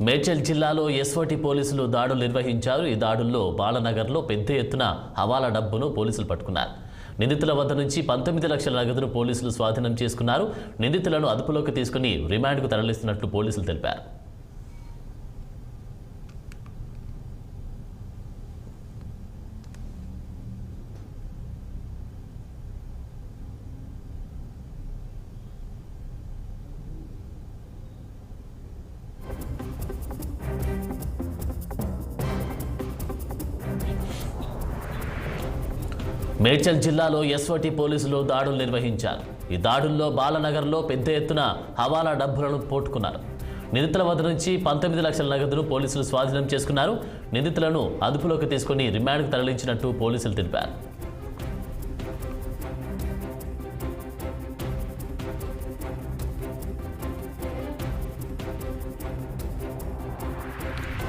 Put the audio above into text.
మేడ్చల్ జిల్లాలో ఎస్ఓటి పోలీసులు దాడులు నిర్వహించారు. ఈ దాడుల్లో బాలనగర్లో పెద్ద ఎత్తున హవాలా డబ్బును పోలీసులు పట్టుకున్నారు. నిందితుల వద్ద నుంచి పంతొమ్మిది లక్షల నగదును పోలీసులు స్వాధీనం చేసుకున్నారు. నిందితులను అదుపులోకి తీసుకుని రిమాండ్కు తరలిస్తున్నట్లు పోలీసులు తెలిపారు. మేడ్చల్ జిల్లాలో ఎస్ఓటి పోలీసులు దాడులు నిర్వహించారు. ఈ దాడుల్లో బాలనగర్లో పెద్ద ఎత్తున హవాలా డబ్బులను పోట్టుకున్నారు. నిందితుల వద్ద నుంచి పంతొమ్మిది లక్షల నగదును పోలీసులు స్వాధీనం చేసుకున్నారు. నిందితులను అదుపులోకి తీసుకుని రిమాండ్కు తరలించినట్టు పోలీసులు తెలిపారు.